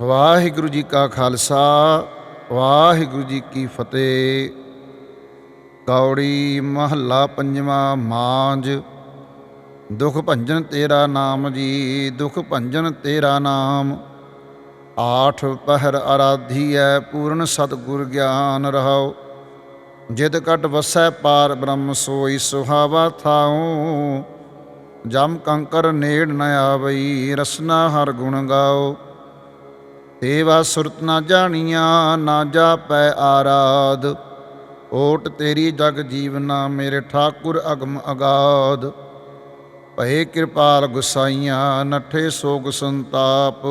ਵਾਹਿਗੁਰੂ ਜੀ ਕਾ ਖਾਲਸਾ, ਵਾਹਿਗੁਰੂ ਜੀ ਕੀ ਫਤਿਹ। ਕੌੜੀ ਮਹੱਲਾ ਪੰਜਵਾਂ ਮਾਂਜ ਦੁਖ ਭੰਜਨ ਤੇਰਾ ਨਾਮ ਜੀ, ਦੁਖ ਭੰਜਨ ਤੇਰਾ ਨਾਮ। ਆਠ ਪਹਿਰ ਆਰਾਧੀਐ ਪੂਰਨ ਸਤਿਗੁਰ ਗਿਆਨ ਰਹਾਉ। ਜਿਤ ਕਟ ਵਸੈ ਪਾਰ ਬ੍ਰਹਮ ਸੋਈ ਸੁਹਾਵਾ ਥਾਉ। ਜਮ ਕੰਕਰ ਨੇੜ ਨ ਆਵਈ, ਰਸਨਾ ਹਰ ਗੁਣ ਗਾਓ ਤੇਵਾ ਸੁਰਤ ਨਾ ਜਾਣੀਆਂ, ਨਾ ਜਾਪੈ ਆਰਾਧ। ਓਟ ਤੇਰੀ ਜਗ ਜੀਵਨਾ, ਮੇਰੇ ਠਾਕੁਰ ਅਗਮ ਅਗਾਧ। ਭਏ ਕਿਰਪਾਲ ਗੁਸਾਈਆਂ, ਨਠੇ ਸੋਗ ਸੰਤਾਪ।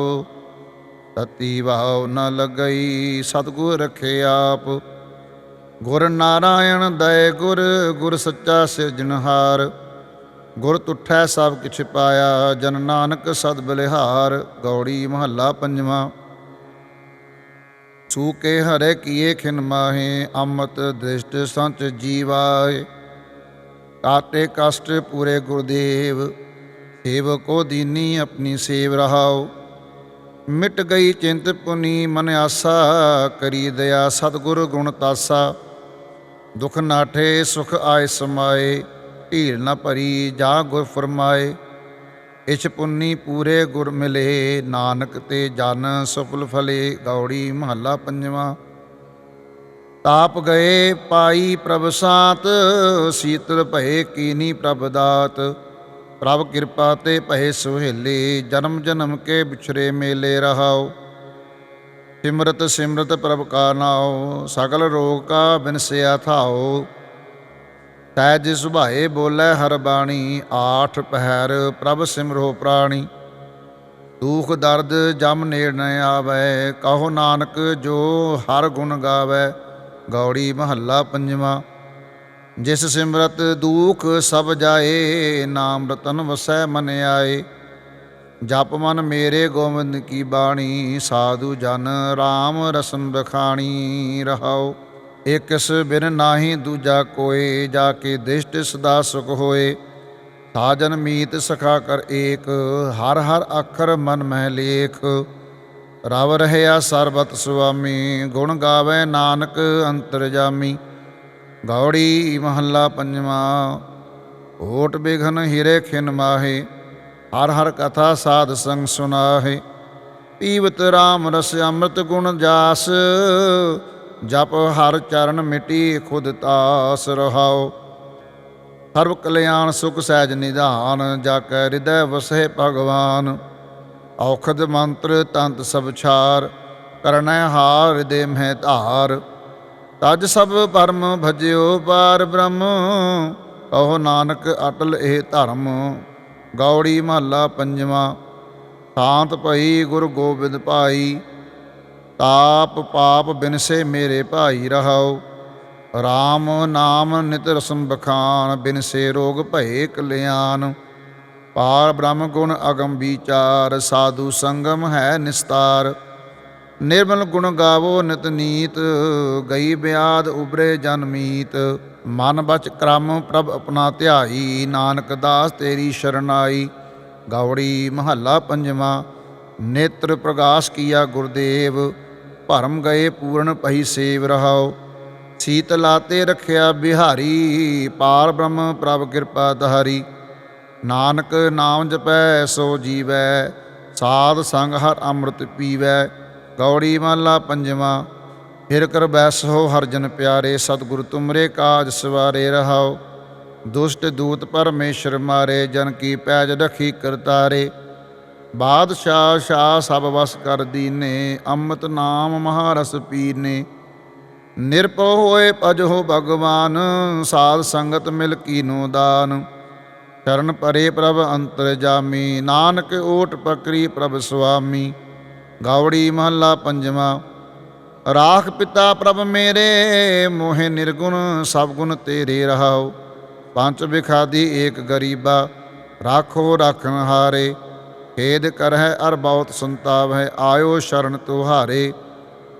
ਤਤੀ ਵਾਉ ਨ ਲਗਈ, ਸਤਗੁਰ ਰਖੇ ਆਪ। ਗੁਰ ਨਾਰਾਇਣ ਦਇ ਗੁਰ ਗੁਰ ਸੱਚਾ ਸਿਰਜਣਹਾਰ ਗੁਰ ਤੁਠੈ ਸਭ ਕਿਛ ਪਾਇਆ, ਜਨ ਨਾਨਕ ਸਦ ਬਲਿਹਾਰ। ਗੌੜੀ ਮਹੱਲਾ ਪੰਜਵਾਂ। ਸੂਕੇ ਹਰੇ ਕੀਏ ਖਿਨ ਮਾਹੇ, ਅੰਮ੍ਰਿਤ ਦ੍ਰਿਸ਼ਟ ਸੰਚ ਜੀਵਾਏ। ਕਾਟੇ ਕਸ਼ਟ ਪੂਰੇ ਗੁਰਦੇਵ ਸੇਵਕੋ ਦੀਨੀ ਆਪਣੀ ਸੇਵ ਰਹਾਓ। ਮਿਟ ਗਈ ਚਿੰਤ ਪੁਨੀ ਮਨ ਆਸਾ, ਕਰੀ ਦਇਆ ਸਤਿਗੁਰ ਗੁਣ ਤਾਸਾ। ਦੁਖ ਨਾਠੇ ਸੁਖ ਆਏ ਸਮਾਏ, ਢੀਲ ਨਾ ਭਰੀ ਜਾ ਗੁਰ ਫਰਮਾਏ। ਇਛ ਪੁੰਨੀ ਪੂਰੇ ਗੁਰ ਮਿਲੇ, ਨਾਨਕ ਤੇ ਜਨ ਸਫਲ ਫਲੇ, ਗੌੜੀ ਮਹੱਲਾ ਪੰਜਵਾਂ। ਤਾਪ ਗਏ ਪਾਈ ਪ੍ਰਭ ਸਾਤ, ਸੀਤਲ ਭਏ ਕੀਨੀ ਪ੍ਰਭ ਦਾਤ। ਪ੍ਰਭ ਕਿਰਪਾ ਤੇ ਭਏ ਸੁਹੇਲੇ, ਜਨਮ ਜਨਮ ਕੇ ਵਿਛਰੇ ਮੇਲੇ ਰਹਾਓ। ਸਿਮਰਤ ਸਿਮਰਤ ਪ੍ਰਭ ਕਾ ਨਾਉ ਸਗਲ ਰੋਗ ਕਾ ਬਿਨਸਿਆ ਥਾਓ। ਤੈ ਜਿਸ ਸੁਭਾਏ ਬੋਲੇ ਹਰ ਬਾਣੀ, ਆਠ ਪਹਿਰ ਪ੍ਰਭ ਸਿਮਰੋ ਪ੍ਰਾਣੀ। ਦੁਖ ਦਰਦ ਜਮ ਨੇੜ ਨ ਆਵੇ, ਕਹੋ ਨਾਨਕ ਜੋ ਹਰ ਗੁਣ ਗਾਵੇ, ਗੌੜੀ ਮਹੱਲਾ ਪੰਜਵਾਂ। ਜਿਸ ਸਿਮਰਤ ਦੁਖ ਸਭ ਜਾਏ, ਨਾਮ ਰਤਨ ਵਸੈ ਮਨ ਆਏ। ਜਪ ਮਨ ਮੇਰੇ ਗੋਬਿੰਦ ਕੀ ਬਾਣੀ, ਸਾਧੂ ਜਨ RAM ਰਸਨ ਬਖਾਣੀ ਰਹਾਓ ਇਕਸ ਬਿਨ ਨਾਹੀ ਦੂਜਾ ਕੋਏ ਜਾ ਕੇ ਦਿਸ਼ਟ ਸਦਾ ਸੁਖ ਹੋਏ। ਸਾਜਨ ਮੀਤ ਸਖਾ ਕਰ ਏਕ, ਹਰ ਹਰ ਅੱਖਰ ਮਨ ਮਹਿ ਲੇਖ। ਰਵ ਰਹਿਆ ਸਰਬਤ ਸੁਆਮੀ, ਗੁਣ ਗਾਵੇ ਨਾਨਕ ਅੰਤਰ ਜਾਮੀ। ਗੌੜੀ ਮਹੱਲਾ ਪੰਜਵਾਂ, ਓਟ ਬਿਘਨ ਹਿਰੇ ਖਿਨ ਮਾਹੇ। ਹਰ ਹਰ ਕਥਾ ਸਾਧ ਸੰਗ ਸੁਨਾਹੇ। ਪੀਵਤ RAM ਰਸ ਅੰਮ੍ਰਿਤ ਗੁਣ ਜਾਸ। ਜਪ ਹਰ ਚਰਨ ਮਿਟੀ ਖੁਦ ਤਾਸ ਰਹਾਓ। ਸਰਬ ਕਲਿਆਣ ਸੁਖ ਸਹਿਜ ਨਿਧਾਨ ਜਾ ਕੈ ਹਿਰਦੈ ਵਸੈ ਭਗਵਾਨ। ਔਖਦ ਮੰਤਰ ਤੰਤ ਸਭ ਛਾਰ, ਕਰਨੈ ਹਾਰ ਹਿਰਦੇ ਮਹਿ ਧਾਰ। ਤਜ ਸਭ ਪਰਮ ਭਜਿਓ ਪਾਰ ਬ੍ਰਹਮ, ਕਹੋ ਨਾਨਕ ਅਟਲ ਇਹ ਧਰਮ। ਗੌੜੀ ਮਹੱਲਾ ਪੰਜਵਾਂ, ਸ਼ਾਂਤ ਭਈ ਗੁਰ ਗੋਬਿੰਦ ਭਾਈ। ਤਾਪ ਪਾਪ ਬਿਨਸੇ ਮੇਰੇ ਭਾਈ ਰਹਾਓ RAM ਨਾਮ ਨਿਤ ਰਸਮ ਬਖਾਨ, ਬਿਨਸੇ ਰੋਗ ਭਏ ਕਲਿਆਣ। ਪਾਰ ਬ੍ਰਹਮ ਗੁਣ ਅਗਮ ਵਿਚਾਰ, ਸਾਧੂ ਸੰਗਮ ਹੈ ਨਿਸਤਾਰ। ਨਿਰਮਲ ਗੁਣ ਗਾਵੋ ਨਿਤ ਨੀਤ, ਗਈ ਬਿਆਦ ਉਬਰੇ ਜਨਮੀਤ ਮਨ ਬਚ ਕ੍ਰਮ ਪ੍ਰਭ ਆਪਣਾ ਧਿਆਈ, ਨਾਨਕ ਦਾਸ ਤੇਰੀ ਸ਼ਰਨਾਈ। ਗੌੜੀ ਮਹੱਲਾ ਪੰਜਵਾਂ, ਨੇਤਰ ਪ੍ਰਗਾਸ ਕੀਆ ਗੁਰਦੇਵ। ਭਰਮ ਗਏ ਪੂਰਨ ਪਈ ਸੇਵ ਰਹਾਓ। ਸੀਤ ਲਾਤੇ ਰਖਿਆ ਬਿਹਾਰੀ, ਪਾਰ ਬ੍ਰਹਮ ਪ੍ਰਭ ਕਿਰਪਾ ਧਾਰੀ ਨਾਨਕ ਨਾਮ ਜਪੈ ਸੋ ਜੀਵੈ, ਸਾਧ ਸੰਗ ਹਰ ਅੰਮ੍ਰਿਤ ਪੀਵੈ, ਗੌੜੀ ਮਹਲਾ ਪੰਜਵਾਂ। ਫਿਰ ਕਰ ਬੈਸੋ ਹਰ ਜਨ ਪਿਆਰੇ, ਸਤਿਗੁਰ ਤੁਮਰੇ ਕਾਜ ਸਵਾਰੇ ਰਹਾਓ। ਦੁਸ਼ਟ ਦੂਤ ਪਰਮੇਸ਼ਰ ਮਾਰੇ, ਜਨ ਕੀ ਪੈਜ ਰਖੀ ਕਰਤਾਰੇ। ਬਾਦਸ਼ਾਹ ਸ਼ਾਹ ਸਭ ਵਸ ਕਰ ਦੀਨੇ, ਅੰਮ੍ਰਿਤ ਨਾਮ ਮਹਾਰਸ ਪੀਨੇ ਨਿਰਭਉ ਹੋਏ ਭਜੋ ਭਗਵਾਨ, ਸਾਧ ਸੰਗਤ ਮਿਲ ਕੀਨੋ ਦਾਨ। ਚਰਨ ਪਰੇ ਪ੍ਰਭ ਅੰਤਰ ਜਾਮੀ, ਨਾਨਕ ਓਟ ਪਕਰੀ ਪ੍ਰਭ ਸੁਆਮੀ। ਗਾਉੜੀ ਮਹੱਲਾ ਪੰਜਵਾਂ, ਰਾਖ ਪਿਤਾ ਪ੍ਰਭ ਮੇਰੇ, ਮੋਹਿ ਨਿਰਗੁਣ ਸਭ ਗੁਣ ਤੇਰੇ ਰਹਾਓ ਪੰਜ ਵਿਖਾਦੀ ਏਕ ਗਰੀਬਾ, ਰਾਖੋ ਰਾਖਣ ਹਾਰੇ। ਖੇਦ ਕਰਹਿ ਅਰ ਬਹੁਤ ਸੰਤਾਪ ਹੈ ਆਇਓ ਸ਼ਰਨ ਤੁਹਾਰੇ।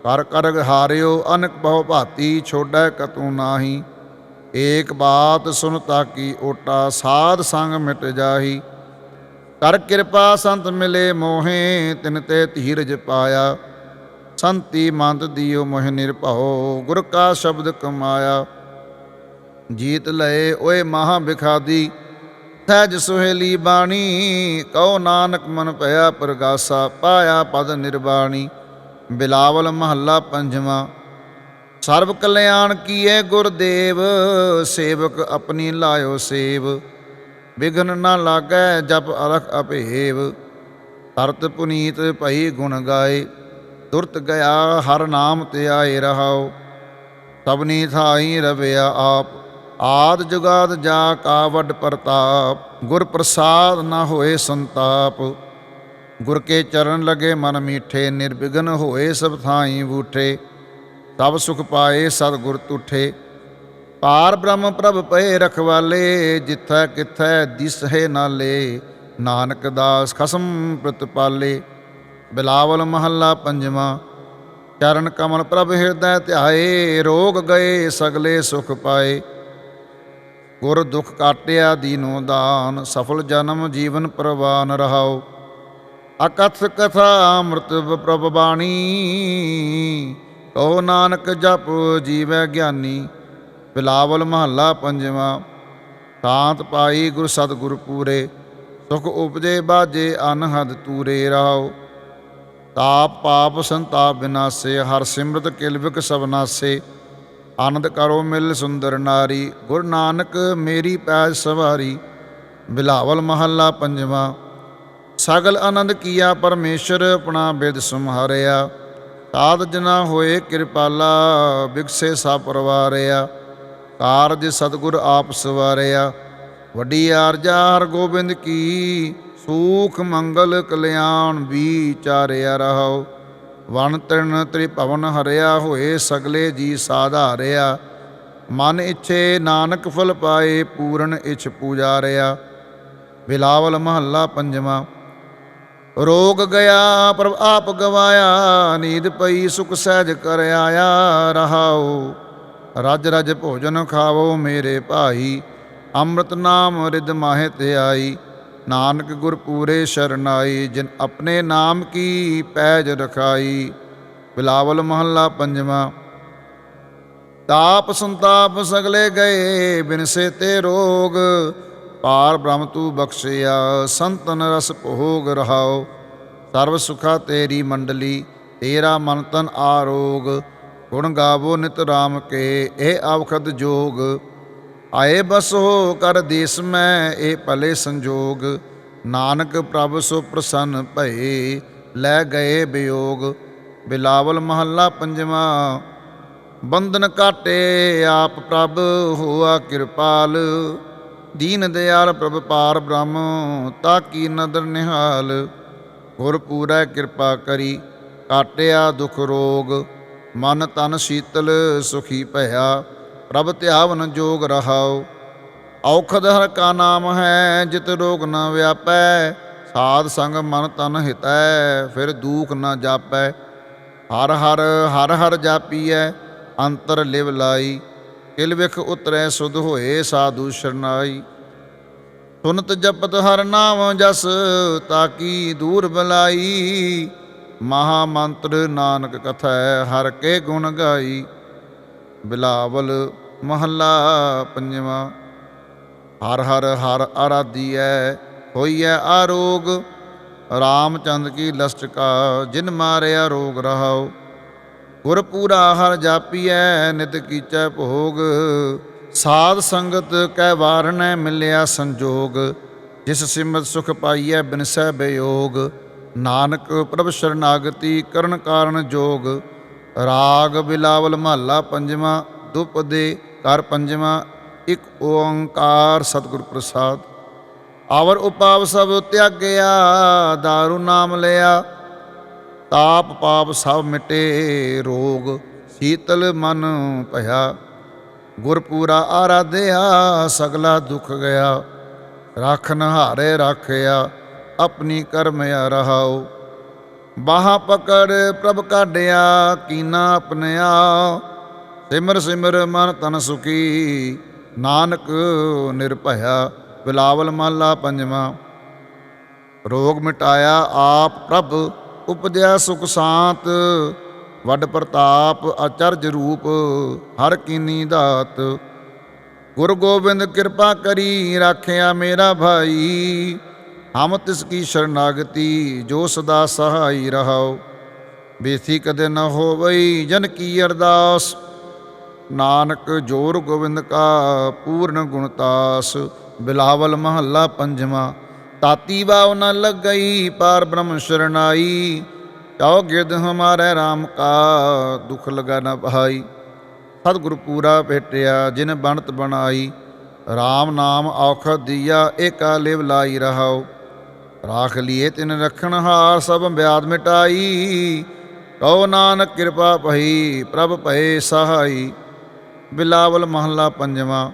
ਕਰ ਕਰ ਹਾਰਿਓ, ਅਨਕ ਬਹੁ ਭਾਤੀ ਛੋੜੈ ਕਤੂ ਨਾਹੀ। ਏਕ ਬਾਤ ਸੁਨ ਤਾਕੀ ਓਟਾ, ਸਾਧ ਸੰਗ ਮਿਟ ਜਾਹੀ। ਕਰ ਕਿਰਪਾ ਸੰਤ ਮਿਲੇ ਮੋਹੇ, ਤਿਨ ਤੇ ਧੀਰਜ ਪਾਇਆ। ਸੰਤੀ ਮੰਤ ਦਿਓ ਮੋਹ ਨਿਰਭਉ, ਗੁਰ ਕਾ ਸ਼ਬਦ ਕਮਾਇਆ। ਜੀਤ ਲਏ ਓਏ ਮਹਾ ਬਿਖਾਦੀ ਸਹਿਜ ਸੁਹੇਲੀ ਬਾਣੀ ਕਉ ਨਾਨਕ ਮਨ ਭਇਆ ਪ੍ਰਗਾਸਾ, ਪਾਇਆ ਪਦ ਨਿਰਵਾਣੀ ਬਿਲਾਵਲ ਮਹੱਲਾ ਪੰਜਵਾਂ। ਸਰਬ ਕਲਿਆਣ ਕੀਏ ਗੁਰਦੇਵ, ਸੇਵਕ ਆਪਣੀ ਲਾਇਓ ਸੇਵ। ਵਿਘਨ ਨਾ ਲਾਗੈ ਜਪ ਅਲਖ ਅਭੇਵ। ਤਰਤ ਪੁਨੀਤ ਭਈ ਗੁਣ ਗਾਏ ਤੁਰਤ ਗਿਆ ਹਰ ਨਾਮ ਤੇ ਆਏ ਰਹਾਓ ਤਬਨੀ ਥਾਈ ਰਵਿਆ ਆਪ। ਆਦ ਜੁਗਾਦ ਜਾ ਕਾ ਵੱਡ ਪ੍ਰਤਾਪ, ਗੁਰ ਪ੍ਰਸਾਦ ਨਾ ਹੋਏ ਸੰਤਾਪ। ਗੁਰ ਕੇ ਚਰਨ ਲਗੇ ਮਨ ਮੀਠੇ, ਨਿਰਵਿਘਨ ਹੋਏ ਸਭ ਥਾਈ ਬੂਠੇ। ਤਬ ਸੁਖ ਪਾਏ ਸਤਿਗੁਰ ਤੁਠੇ। ਪਾਰ ਬ੍ਰਹਮ ਪ੍ਰਭ ਪਏ ਰਖਵਾਲੇ, ਜਿੱਥੈ ਕਿਥੈ ਦਿਸਹਿ ਨਾਲੇ ਨਾਨਕ ਦਾਸ ਖਸਮ ਪ੍ਰਤਪਾਲੇ ਬਿਲਾਵਲ ਮਹੱਲਾ ਪੰਜਵਾਂ, ਚਰਨ ਕਮਲ ਪ੍ਰਭ ਹਿਰਦੈ ਧਿਆਏ, ਰੋਗ ਗਏ ਸਗਲੇ ਸੁਖ ਪਾਏ। ਗੁਰ ਦੁਖ ਕਾਟਿਆ ਦੀਨੋ ਦਾਨ, ਸਫਲ ਜਨਮ ਜੀਵਨ ਪ੍ਰਵਾਨ ਰਹਾਓ ਅਕਥ ਕਥਾ ਅੰਮ੍ਰਿਤ ਪ੍ਰਭ ਬਾਣੀ, ਕਹੋ ਨਾਨਕ ਜਪ ਜੀਵੈ ਗਿਆਨੀ। ਬਿਲਾਵਲ ਮਹੱਲਾ ਪੰਜਵਾਂ, ਸ਼ਾਂਤ ਪਾਈ ਗੁਰ ਸਤਿਗੁਰ ਪੂਰੇ, ਸੁਖ ਉਪਜੇ ਬਾਜੇ ਅਨਹਦ ਤੂਰੇ ਰਾਓ ਤਾਪ ਪਾਪ ਸੰਤਾਪ ਬਿਨਾਸੇ, ਹਰ ਸਿਮਰਤ ਕਿਲਵਿਕ ਸਬਨਾਸੇ ਆਨੰਦ ਕਰੋ ਮਿਲ ਸੁੰਦਰ ਨਾਰੀ, ਗੁਰ ਨਾਨਕ ਮੇਰੀ ਪੈਜ ਸਵਾਰੀ, ਬਿਲਾਵਲ ਮਹੱਲਾ ਪੰਜਵਾਂ। ਸਗਲ ਆਨੰਦ ਕੀਆ ਪਰਮੇਸ਼ਰ, ਆਪਣਾ ਬਿਦ ਸੰਹਾਰਿਆ। ਸਾਧ ਜਨਾ ਹੋਏ ਕਿਰਪਾਲਾ ਬਿਗਸੇ ਸਾ ਪਰਵਾਰਿਆ। ਕਾਰਜ ਸਤਿਗੁਰ ਆਪ ਸਵਾਰਿਆ। ਵੱਡੀ ਆਰਜਾ ਹਰ ਗੋਬਿੰਦ ਕੀ, ਸੂਖ ਮੰਗਲ ਕਲਿਆਣ ਵਿਚਾਰਿਆ ਰਹਾਓ ਵਣ ਤ੍ਰਿਣ ਤ੍ਰਿਭਵਨ ਹਰਿਆ ਹੋਏ ਸਗਲੇ ਜੀ ਸਾਧਾਰਿਆ। ਮਨ ਇੱਛੇ ਨਾਨਕ ਫਲ ਪਾਏ, ਪੂਰਨ ਇਛ ਪੂਜਾਰਿਆ ਬਿਲਾਵਲ ਮਹੱਲਾ ਪੰਜਵਾਂ। ਰੋਗ ਗਿਆ, ਪ੍ਰਭ ਆਪ ਗਵਾਇਆ, ਨੀਂਦ ਪਈ, ਸੁਖ ਸਹਿਜ ਕਰ ਆਇਆ ਰਹਾਓ ਰਜ ਰਜ ਭੋਜਨ ਖਾਵੋ ਮੇਰੇ ਭਾਈ, ਅੰਮ੍ਰਿਤ ਨਾਮ ਰਿਦ ਮਾਹਿ ਤੇ ਆਈ। ਨਾਨਕ ਗੁਰ ਪੂਰੇ ਸ਼ਰਨਾਈ, ਜਿਨ ਆਪਣੇ ਨਾਮ ਕੀ ਪੈਜ ਰਖਾਈ। ਬਿਲਾਵਲ ਮਹੱਲਾ ਪੰਜਵਾਂ। ਤਾਪ ਸੰਤਾਪ ਸਗਲੇ ਗਏ ਬਿਨਸੇ ਤੇ ਰੋਗ। ਪਾਰ ਬ੍ਰਹਮ ਤੂ ਬਖਸ਼ਿਆ, ਸੰਤਨ ਰਸ ਭੋਗ ਰਹਾਓ। ਸਰਬ ਸੁਖਾ ਤੇਰੀ ਮੰਡਲੀ, ਤੇਰਾ ਮਨ ਤਨ ਆਰੋਗ। ਗੁਣ ਗਾਵੋ ਨਿਤ ਰਾਮ ਕੇ, ਇਹ ਆਵਖਦ ਜੋਗ। ਆਏ ਬਸ ਹੋ ਕਰ ਦੇਸ ਮੈਂ ਇਹ ਭਲੇ ਸੰਜੋਗ। ਨਾਨਕ ਪ੍ਰਭ ਸੋ ਪ੍ਰਸੰਨ ਭਏ, ਲੈ ਗਏ ਬਿਯੋਗ। ਬਿਲਾਵਲ ਮਹੱਲਾ ਪੰਜਵਾਂ, ਬੰਧਨ ਕਾਟੇ ਆਪ ਪ੍ਰਭ ਹੋਆ ਕਿਰਪਾਲ। ਦੀਨ ਦਿਆਲ ਪ੍ਰਭ ਪਾਰ ਬ੍ਰਹਮ, ਤਾ ਕੀ ਨਦਰ ਨਿਹਾਲ। ਗੁਰ ਪੂਰੈ ਕਿਰਪਾ ਕਰੀ ਕਾਟਿਆ ਦੁਖ ਰੋਗ। ਮਨ ਤਨ ਸ਼ੀਤਲ ਸੁਖੀ ਭਇਆ। ਪ੍ਰਭ ਧਿਆਵਨ ਜੋਗ ਰਹਾਓ ਔਖਦ ਹਰ ਕਾ ਨਾਮ ਹੈ, ਜਿਤ ਰੋਗ ਨਾ ਵਿਆਪੈ। ਸਾਧ ਸੰਗ ਮਨ ਤਨ ਹਿਤੈ, ਫਿਰ ਦੂਖ ਨਾ ਜਾਪੈ। ਹਰ ਹਰ ਹਰ ਹਰ ਜਾਪੀਐ, ਅੰਤਰ ਲਿਵ ਲਾਈ। ਕਿਲ ਵਿਖ ਉਤਰੈ, ਸੁਧ ਹੋਏ ਸਾਧੂ ਸ਼ਰਨਾਈ। ਸੁਨਤ ਜਪਤ ਹਰ ਨਾਮ ਜਸ, ਤਾਕੀ ਦੂਰ ਬਲਾਈ। ਮਹਾ ਮੰਤਰ ਨਾਨਕ ਕਥੈ, ਹਰ ਕੇ ਗੁਣ ਗਾਈ। ਬਿਲਾਵਲ ਮਹੱਲਾ ਪੰਜਵਾਂ। ਹਰ ਹਰ ਹਰ ਆਰਾਧੀਐ, ਹੋਈਐ ਆਰੋਗ। ਰਾਮਚੰਦ ਕੀ ਲਸਟਕਾ ਜਿਨ ਮਾਰਿਆ ਰੋਗ ਰਹਾਉ। ਗੁਰ ਪੂਰਾ ਹਰ ਜਾਪੀਐ, ਨਿਤ ਕੀਚੈ ਭੋਗ। ਸਾਧ ਸੰਗਤ ਕੈ ਵਾਰਣੈ ਮਿਲਿਆ ਸੰਜੋਗ। ਜਿਸ ਸਿਮਤ ਸੁਖ ਪਾਈਐ ਬਿਨਸੈ ਬਿਯੋਗ। ਨਾਨਕ ਪ੍ਰਭ ਸ਼ਰਨਾਗਤੀ ਕਰਨ ਕਾਰਨ ਜੋਗ। ਰਾਗ ਬਿਲਾਵਲ ਮਹੱਲਾ ਪੰਜਵਾਂ ਦੁਪਦੇ ਕਰ ਪੰਜਵਾਂ, ਇੱਕ ਓੰਕਾਰ ਸਤਿਗੁਰ ਪ੍ਰਸਾਦ। ਆਵਰ ਉਪਾਵ ਸਭ ਤਿਆਗਿਆ, ਦਾਰੂ ਨਾਮ ਲਿਆ, ਤਾਪ ਪਾਪ ਸਭ ਮਿਟੇ, ਰੋਗ ਸੀਤਲ ਮਨ ਭਇਆ। ਗੁਰ ਪੂਰਾ ਆਰਾਧਿਆ, ਸਗਲਾ ਦੁਖ ਗਿਆ ਰੱਖ ਨਹਾਰੇ ਰੱਖਿਆ, ਆਪਣੀ ਕਰਮ ਰਹਾਓ। ਬਾਹ ਪਕੜ ਪ੍ਰਭ ਕਾਢਿਆ, ਕੀਨਾ ਆਪਣਿਆ ਸਿਮਰ ਸਿਮਰ ਮਨ ਤਨ ਸੁਖੀ, ਨਾਨਕ ਨਿਰਭਇਆ। ਬਿਲਾਵਲ ਮਾਲਾ ਪੰਜਵਾਂ, ਰੋਗ ਮਿਟਾਇਆ ਆਪ ਪ੍ਰਭ, ਉਪਜਿਆ ਸੁਖ ਸਾਤ। ਵੱਡ ਪ੍ਰਤਾਪ ਅਚਰਜ ਰੂਪ, ਹਰ ਕੀਨੀ ਦਾਤ। ਗੁਰ ਗੋਬਿੰਦ ਕਿਰਪਾ ਕਰੀ, ਰਾਖਿਆ ਮੇਰਾ ਭਾਈ। ਹਮ ਤਿਸ ਕੀ ਸ਼ਰਨਾਗਤੀ, ਜੋ ਸਦਾ ਸਹਾਈ ਰਹਾਓ ਬੇਸੀ ਕਦੇ ਨਾ ਹੋਵਈ ਜਨ ਕੀ ਅਰਦਾਸ। ਨਾਨਕ ਜੋਰ ਗੋਬਿੰਦ ਕਾ ਪੂਰਨ ਗੁਣਤਾਸ ਬਿਲਾਵਲ ਮਹੱਲਾ ਪੰਜਵਾਂ, ਤਾਤੀ ਬਾਵ ਨ ਲੱਗਈ, ਪਾਰ ਬ੍ਰਹਮ ਸ਼ਰਨਾਈ। ਚਾਉ ਗਿਰਦ ਹਮਾਰੇ RAM ਕਾ, ਦੁਖ ਲਗਾ ਨ ਭਾਈ ਸਤਿਗੁਰ ਪੂਰਾ ਭੇਟਿਆ, ਜਿਨ ਬਣਤ ਬਣਾਈ। RAM ਨਾਮ ਔਖ ਦੀਆ, ਏਕਾ ਲਿਵ ਲਾਈ ਰਹਾਓ ਰਾਖ ਲਿਏ ਤਿਨ ਰਖਣ ਹਾਰ ਸਭ ਬਿਆਦ ਮਿਟਾਈ। ਕਉ ਨਾਨਕ ਕਿਰਪਾ ਭਈ, ਪ੍ਰਭ ਭਏ ਸਹਾਈ। ਬਿਲਾਵਲ ਮਹੱਲਾ ਪੰਜਵਾਂ,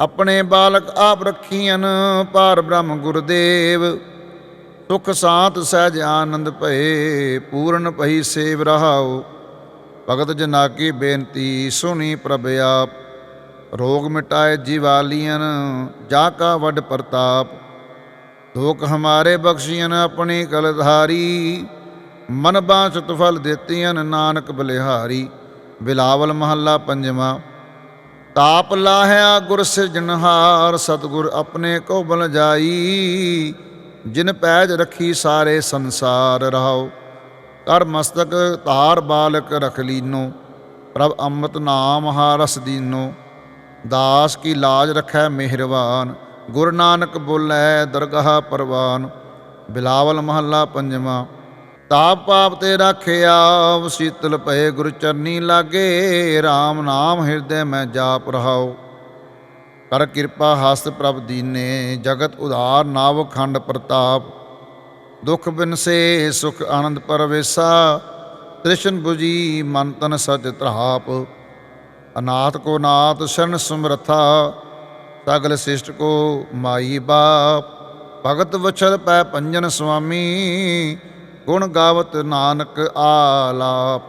ਆਪਣੇ ਬਾਲਕ ਆਪ ਰੱਖੀਨ ਪਾਰ ਬ੍ਰਹਮ ਗੁਰਦੇਵ। ਸੁਖ ਸਾਤ ਸਹਿਜ ਆਨੰਦ ਭਏ, ਪੂਰਨ ਭਈ ਸੇਵ ਰਹਾਓ ਭਗਤ ਜਨਾ ਕੀ ਬੇਨਤੀ ਸੁਣੀ ਪ੍ਰਭ ਆਪ। ਰੋਗ ਮਿਟਾਏ ਜੀਵਾਲੀਆਂ ਜਾ ਕਾ ਵੱਡ ਪ੍ਰਤਾਪ। ਦੁਖ ਹਮਾਰੇ ਬਖਸ਼ੀਨ ਆਪਣੀ ਕਲਧਾਰੀ। ਮਨ ਬਾਂਛਤ ਫਲ ਦਿੱਤੀਆਂ ਨਾਨਕ ਬਲਿਹਾਰੀ। ਬਿਲਾਵਲ ਮਹੱਲਾ ਪੰਜਵਾਂ। ਤਾਪ ਲਾਹਿਆ ਗੁਰ ਸਿਰਜਣਹਾਰ, ਸਤਗੁਰ ਆਪਣੇ ਕੋ ਬਲ ਜਾਈ। ਜਿਨ ਪੈਜ ਰੱਖੀ ਸਾਰੇ ਸੰਸਾਰ ਰਹਾਓ ਕਰ ਮਸਤਕ ਧਾਰ ਬਾਲਕ ਰਖ ਲੀਨੋ। ਪ੍ਰਭ ਅੰਮ੍ਰਿਤ ਨਾਮ ਹਾਰਸ ਦੀਨੋ। ਦਾਸ ਕੀ ਲਾਜ ਰਖੈ ਮਿਹਰਬਾਨ ਗੁਰ ਨਾਨਕ ਬੋਲੇ, ਦਰਗਾਹ ਪਰਵਾਨ, ਬਿਲਾਵਲ ਮਹੱਲਾ ਪੰਜਵਾਂ। ਤਾਪ ਪਾਪ ਤੇ ਰਾਖਿਆ, ਸੀਤਲ ਪਏ ਗੁਰ ਚਰਨੀ ਲਾਗੇ RAM ਨਾਮ ਹਿਰਦੇ ਮੈਂ ਜਾਪ ਰਹਾਉ। ਕਰ ਕਿਰਪਾ ਹਸਤ ਪ੍ਰਭ ਦੀਨੇ, ਜਗਤ ਉਧਾਰ ਨਾਵ ਖੰਡ ਪ੍ਰਤਾਪ। ਦੁਖ ਬਿਨਸੇ, ਸੁਖ ਆਨੰਦ ਪਰਵੇਸਾ, ਤ੍ਰਿਸ਼ਨ 부ਜੀ ਮਨ ਤਨ ਸਚ ਤ੍ਰਾਪ ਅਨਾਥ ਕੋ ਨਾਥ, ਸ਼ਰਨ ਸਮਰਥਾ ਸਗਲ ਸਿਸ਼ਟ ਕੋ ਮਾਈ ਬਾਪ, ਭਗਤ ਵਛਲ ਪੈ ਪੰਜਨ ਸੁਆਮੀ ਗੁਣ ਗਾਵਤ ਨਾਨਕ ਆਲਾਪ,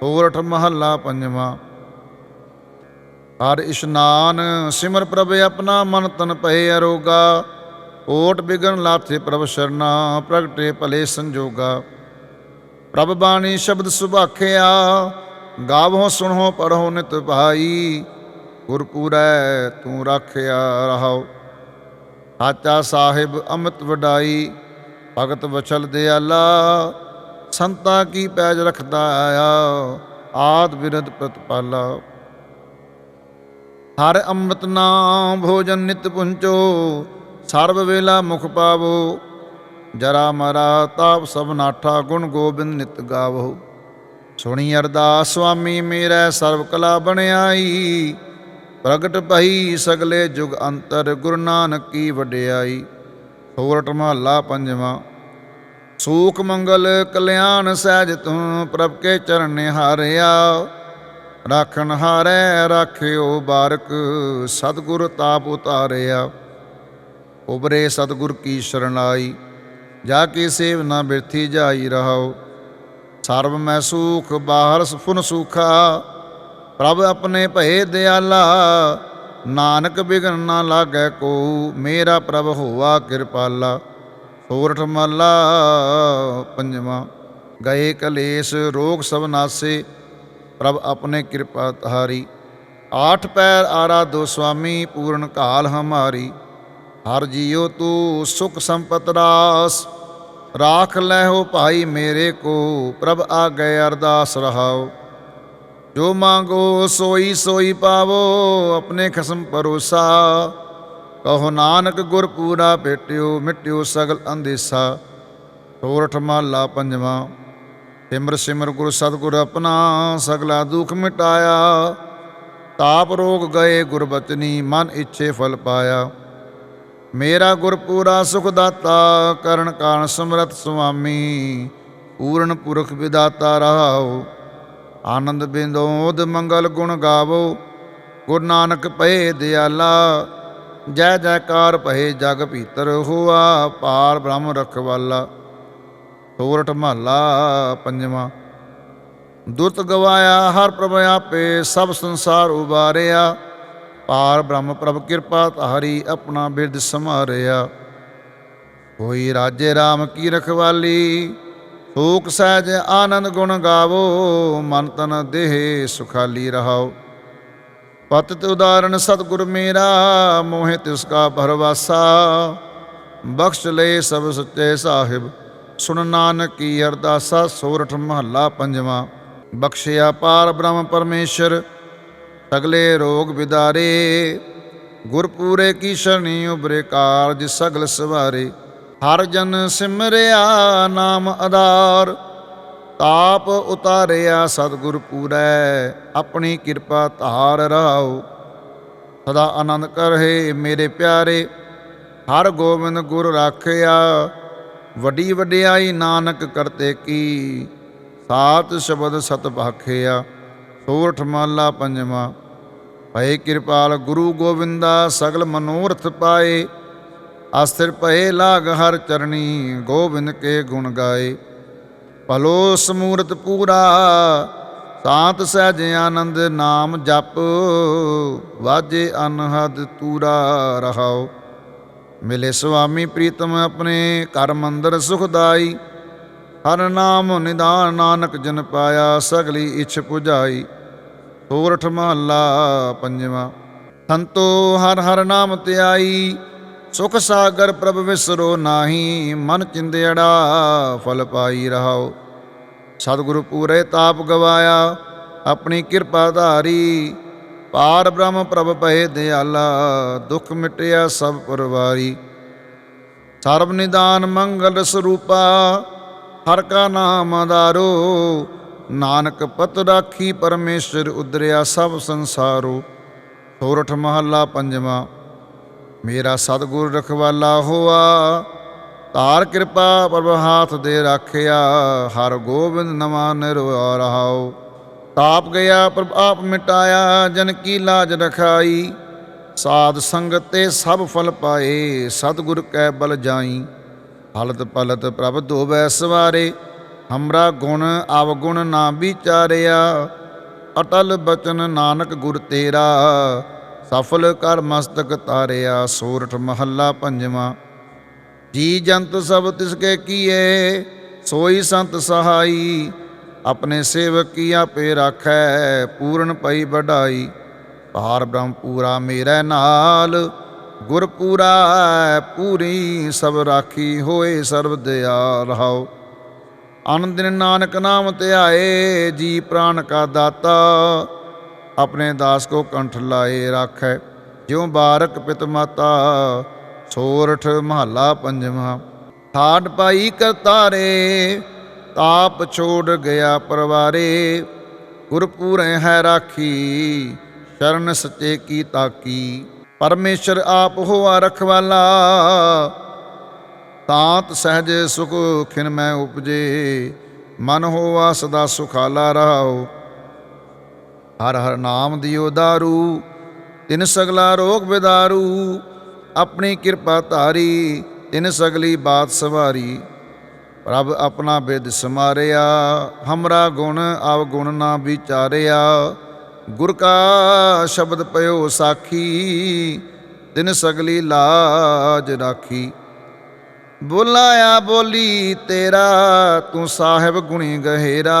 ਸੋਰਠ ਮਹੱਲਾ ਪੰਜਵਾਂ। ਹਰ ਇਸ਼ਨਾਨ ਸਿਮਰ ਪ੍ਰਭ ਆਪਣਾ ਮਨ ਤਨ ਪਏ ਅਰੋਗਾ, ਓਟ ਬਿਗਨ ਲਾਥੇ ਪ੍ਰਭ ਸ਼ਰਨਾ, ਪ੍ਰਗਟੇ ਭਲੇ ਸੰਜੋਗਾ। ਪ੍ਰਭ ਬਾਣੀ ਸ਼ਬਦ ਸੁਭਾਖਿਆ ਗਾਵੋ ਸੁਣੋ ਪੜੋ ਨਿਤ ਭਾਈ ਗੁਰਪੂਰੈ ਤੂੰ ਰਾਖਿਆ ਰਹਾਓ ਸਾਚਾ ਸਾਹਿਬ ਅੰਮ੍ਰਿਤ ਵਡਾਈ, ਭਗਤ ਵਚਲ ਦਿਆਲਾ, ਸੰਤਾ ਕੀ ਪੈਜ ਰਖਦਾ ਆਇਆ ਆਦ ਬਿਰਦ ਪ੍ਰਤਪਾਲਾ। ਹਰ ਅੰਮ੍ਰਿਤ ਨਾਮ ਭੋਜਨ ਨਿਤ ਪੁੰਚੋ, ਸਰਬ ਵੇਲਾ ਮੁਖ ਪਾਵੋ। ਜਰਾ ਮਰਾ ਤਾਪ ਸਭ ਨਾਠਾ, ਗੁਣ ਗੋਬਿੰਦ ਨਿਤ ਗਾਵੋ। ਸੁਣੀ ਅਰਦਾਸ, ਸੁਆਮੀ, ਮੇਰਾ ਸਰਬ ਕਲਾ ਬਣਾਈ ਪ੍ਰਗਟ ਭਈ ਸਗਲੇ ਜੁਗ ਅੰਤਰ ਗੁਰੂ ਨਾਨਕ ਕੀ ਵਡਿਆਈ ਸੋਰਠ ਮਹੱਲਾ ਪੰਜਵਾਂ। ਸੂਖ ਮੰਗਲ ਕਲਿਆਣ ਸਹਿਜ ਤੂੰ ਪ੍ਰਭ ਕੇ ਚਰਨ ਹਾਰਿਆ ਰਾਖਣ ਹਾਰੈ ਰਾਖਿਓ ਬਾਰਕ, ਸਤਿਗੁਰ ਤਾਪ ਉਤਾਰਿਆ। ਉਬਰੇ ਸਤਿਗੁਰ ਕੀ ਸ਼ਰਨਾਈ ਜਾ ਕੇ ਸੇਵ ਨਾ ਬਿਰਥੀ ਜਾਈ ਰਹਾਓ। ਸਰਬ ਮੈਂ ਸੂਖ, ਬਾਹਰ ਸੁਫਨ ਸੁਖਾ ਪ੍ਰਭ ਆਪਣੇ ਭਏ ਦਿਆਲਾ, ਨਾਨਕ ਬਿਗਨ ਨਾ ਲਾਗੈ ਕੋ, ਮੇਰਾ ਪ੍ਰਭ ਹੋਵਾ ਕਿਰਪਾਲਾ। ਸੋਰਠ ਮਹਲਾ ਪੰਜਵਾਂ, ਗਏ ਕਲੇਸ਼, ਰੋਗ ਸਭ ਨਾਸੇ, ਪ੍ਰਭ ਆਪਣੇ ਕਿਰਪਾ ਤਾਰੀ ਆਠ ਪੈਰ ਆਰਾ ਦੋ ਸੁਆਮੀ, ਪੂਰਨ ਕਾਲ ਹਮਾਰੀ। ਹਰ ਜੀਉ ਤੂੰ ਸੁਖ ਸੰਪਤ ਰਾਸ, ਰਾਖ ਲੈਹੋ ਭਾਈ ਮੇਰੇ ਕੋ, ਪ੍ਰਭ ਆ ਗਏ ਅਰਦਾਸ ਰਹਾਓ। ਜੋ ਮੰਗੋ ਸੋਈ ਸੋਈ ਪਾਵੋ, ਆਪਣੇ ਖਸਮ ਪਰੋਸਾ ਕਹੋ ਨਾਨਕ ਗੁਰ ਪੂਰਾ ਭੇਟਿਓ, ਮਿਟਿਓ ਸਗਲ ਅੰਦੇਸਾ। ਸੋਰਠ ਮਹਲਾ ਪੰਜਵਾਂ, ਸਿਮਰ ਸਿਮਰ ਗੁਰ ਸਤਿਗੁਰ ਆਪਣਾ, ਸਗਲਾ ਦੁਖ ਮਿਟਾਇਆ। ਤਾਪ ਰੋਗ ਗਏ ਗੁਰਬਚਨੀ ਮਨ ਇੱਛੇ ਫਲ ਪਾਇਆ। ਮੇਰਾ ਗੁਰ ਪੂਰਾ ਸੁਖ ਦਾਤਾ ਕਰਨ ਕਾਣ ਸਮਰਤ ਸੁਆਮੀ। ਪੂਰਨ ਪੁਰਖ ਵਿਦਾਤਾ ਰਹਾਓ। ਆਨੰਦ ਬਿੰਦੋਦ ਮੰਗਲ ਗੁਣ ਗਾਵੋ। ਗੁਰੂ ਨਾਨਕ ਪਏ ਦਿਆਲਾ, ਜੈ ਜੈਕਾਰ ਭਏ ਜਗ ਭੀਤਰ ਹੋਆ, ਪਾਰ ਬ੍ਰਹਮ ਰਖਵਾਲਾ। ਸੋਰਠ ਮਹੱਲਾ ਪੰਜਵਾਂ। ਦੁੱਤ ਗਵਾਇਆ ਹਰ ਪ੍ਰਭ ਆਪੇ, ਸਭ ਸੰਸਾਰ ਉਬਾਰਿਆ। ਪਾਰ ਬ੍ਰਹਮ ਪ੍ਰਭ ਕਿਰਪਾ ਤਾਰੀ ਆਪਣਾ ਬਿਰਦ ਸਮਾਰਿਆ ਹੋਈ ਰਾਜੇ RAM ਕੀ ਰਖਵਾਲੀ ਸੂਖ ਸਹਿਜ ਆਨੰਦ ਗੁਣ ਗਾਵੋ, ਮਨ ਤਨ ਦੇਹ ਸੁਖਾਲੀ ਰਹਾਓ। ਪਤਿਤ ਉਦਾਹਰਣ, ਸਤਿਗੁਰ ਮੇਰਾ, ਮੋਹਿ ਤਿਸ ਕਾ ਭਰਵਾਸਾ। ਬਖਸ਼ ਲੈ ਸਭ ਸੱਚੇ ਸਾਹਿਬ, ਸੁਣ ਨਾਨਕ ਕੀ ਅਰਦਾਸਾ, ਸੋਰਠ ਮਹੱਲਾ ਪੰਜਵਾਂ। ਬਖਸ਼ਿਆ ਪਾਰ ਬ੍ਰਹਮ ਪਰਮੇਸ਼ਰ, ਸਗਲੇ ਰੋਗ ਵਿਦਾਰੇ। ਗੁਰਪੂਰੇ ਕੀ ਸ਼ਰਣੀ ਉਬਰੇ ਕਾਰਜ ਸਗਲ ਸਵਾਰੇ। ਹਰ ਜਨ ਸਿਮਰਿਆ ਨਾਮ ਆਧਾਰ। ਤਾਪ ਉਤਾਰਿਆ ਸਤਿਗੁਰ ਪੂਰੈ, ਆਪਣੀ ਕਿਰਪਾ ਧਾਰ ਰਹਾਓ ਸਦਾ ਆਨੰਦ ਕਰਹਿ ਮੇਰੇ ਪਿਆਰੇ, ਹਰ ਗੋਬਿੰਦ ਗੁਰ ਰਾਖਿਆ। ਵੱਡੀ ਵਡਿਆਈ ਨਾਨਕ ਕਰਤੇ ਕੀ, ਸਾਤ ਸ਼ਬਦ ਸਤ ਭਾਖਿਆ। ਸੋਰਠ ਮਾਲਾ ਪੰਜਵਾਂ, ਭਏ ਕਿਰਪਾਲ ਗੁਰੂ ਗੋਬਿੰਦਾ, ਸਗਲ ਮਨੋਰਥ ਪਾਏ। ਅਸਥਿਰ ਪਏ ਲਾਗ ਹਰ ਚਰਣੀ, ਗੋਬਿੰਦ ਕੇ ਗੁਣ ਗਾਏ। ਭਲੋ ਸਮੂਰਤ ਪੂਰਾ, ਸਾਤ ਸਹਿਜ ਆਨੰਦ ਨਾਮ ਜਪ, ਵਾਜੇ ਅਨਹਦ ਤੂਰਾ ਰਹਾਓ ਮਿਲੇ ਸੁਆਮੀ ਪ੍ਰੀਤਮ ਆਪਣੇ, ਘਰ ਮੰਦਰ ਸੁਖਦਾਈ ਹਰ ਨਾਮ ਨਿਦਾਨ ਨਾਨਕ ਜਨ ਪਾਇਆ, ਸਗਲੀ ਇਛ ਪੁਜਾਈ। ਸੋਰਠ ਮਹੱਲਾ ਪੰਜਵਾਂ। ਸੰਤੋ ਹਰ ਹਰ ਨਾਮ ਧਿਆਈ। ਸੁਖ ਸਾਗਰ ਪ੍ਰਭ ਵਿਸਰੋ ਨਾਹੀ, ਮਨ ਚਿੰਦੜਾ ਫਲ ਪਾਈ ਰਹਾਓ। ਸਤਿਗੁਰੂ ਪੂਰੇ ਤਾਪ ਗਵਾਇਆ, ਆਪਣੀ ਕਿਰਪਾ ਧਾਰੀ। ਪਾਰ ਬ੍ਰਹਮ ਪ੍ਰਭ ਪਏ ਦਿਆਲਾ, ਦੁਖ ਮਿਟਿਆ ਸਭ ਪਰਵਾਰੀ। ਸਰਬ ਨਿਦਾਨ ਮੰਗਲ ਸਰੂਪਾ, ਹਰ ਕਾ ਨਾਮ ਆਧਾਰੋ। ਨਾਨਕ ਪਤ ਰਾਖੀ ਪਰਮੇਸ਼ਰ ਉਦਰਿਆ ਸਭ ਸੰਸਾਰੋ। ਸੋਰਠ ਮਹੱਲਾ ਪੰਜਵਾਂ। ਮੇਰਾ ਸਤਿਗੁਰ ਰਖਵਾਲਾ ਹੋਆ। ਧਾਰ ਕਿਰਪਾ ਪ੍ਰਭ ਹਾਥ ਦੇ ਰਾਖਿਆ। ਹਰ ਗੋਬਿੰਦ ਨਵਾਂ ਨਿਰਵਾ ਰਹਾਓ ਤਾਪ ਗਿਆ, ਪ੍ਰਭ ਆਪ ਮਿਟਾਇਆ, ਜਨ ਕੀ ਲਾਜ ਰਖਾਈ। ਸਾਧ ਸੰਗਤ ਤੇ ਸਭ ਫਲ ਪਾਏ, ਸਤਿਗੁਰ ਕੈ ਬਲ ਜਾਈ। ਹਲਤ ਪਲਤ ਪ੍ਰਭ ਧੋਵੈ ਸਵਾਰੇ, ਹਮਰਾ ਗੁਣ ਅਵਗੁਣ ਨਾ ਵਿਚਾਰਿਆ। ਅਟਲ ਬਚਨ ਨਾਨਕ ਗੁਰ ਤੇਰਾ ਸਫਲ ਕਰ ਮਸਤਕ ਤਾਰਿਆ, ਸੋਰਠ ਮਹੱਲਾ ਪੰਜਵਾਂ। ਜੀ ਜੰਤ ਸਭ ਤਿਸ ਕੇ ਕੀਏ, ਸੋਈ ਸੰਤ ਸਹਾਈ। ਆਪਣੇ ਸੇਵਕ ਕੀ ਆਪੇ ਰਾਖੈ, ਪੂਰਨ ਪਈ ਵਡਾਈ। ਭਾਰ ਬ੍ਰਹਮ ਪੂਰਾ ਮੇਰੇ ਨਾਲ, ਗੁਰ ਪੂਰਾ ਪੂਰੀ ਸਭ ਰਾਖੀ ਹੋਏ ਸਰਬ ਦਿਆ ਰਹਾਓ ਅਨ ਦਿਨ ਨਾਨਕ ਨਾਮ ਧਿਆਏ ਜੀ ਪ੍ਰਾਨ ਕਾ ਦਾਤਾ। ਆਪਣੇ ਦਾਸ ਕੋ ਕੰਠ ਲਾਏ ਰਾਖੈ, ਜਿਉ ਬਾਰਕ ਪਿਤ ਮਾਤਾ, ਸੋਰਠ ਮਹੱਲਾ ਪੰਜਵਾਂ। ਠਾੜ ਪਾਈ ਕਰਤਾਰੇ, ਤਾਪ ਛੋੜ ਗਿਆ ਪਰਵਾਰੇ ਗੁਰ ਹੈ ਰਾਖੀ, ਸ਼ਰਨ ਸੱਚੇ ਕੀ ਤਾਕੀ। ਪਰਮੇਸ਼ਰ ਆਪ ਹੋਆ ਰਖਵਾਲਾ, ਤਾਂਤ ਸਹਿਜ ਸੁਖ ਖਿਨ ਮੈਂ ਉਪਜੇ। ਮਨ ਹੋਵਾ ਸਦਾ ਸੁਖਾਲਾ ਰਹਾਓ ਹਰ ਹਰ ਨਾਮ ਦਿਓ ਦਾਰੂ, ਤਿਨ ਸਗਲਾ ਰੋਗ ਵਿਦਾਰੂ ਆਪਣੀ ਕਿਰਪਾ ਧਾਰੀ, ਤਿਨ ਸਗਲੀ ਬਾਤ ਸਵਾਰੀ। ਪ੍ਰਭ ਆਪਣਾ ਬਿਦ ਸਮਾਰਿਆ, ਹਮਰਾ ਗੁਣ ਆਵ ਗੁਣ ਨਾ ਵਿਚਾਰਿਆ। ਗੁਰ ਕਾ ਸ਼ਬਦ ਪਇਓ ਸਾਖੀ, ਤਿਨ ਸਗਲੀ ਲਾਜ ਰਾਖੀ। ਬੋਲਾਇਆ ਬੋਲੀ ਤੇਰਾ, ਤੂੰ ਸਾਹਿਬ ਗੁਣੀ ਗਹਿਰਾ।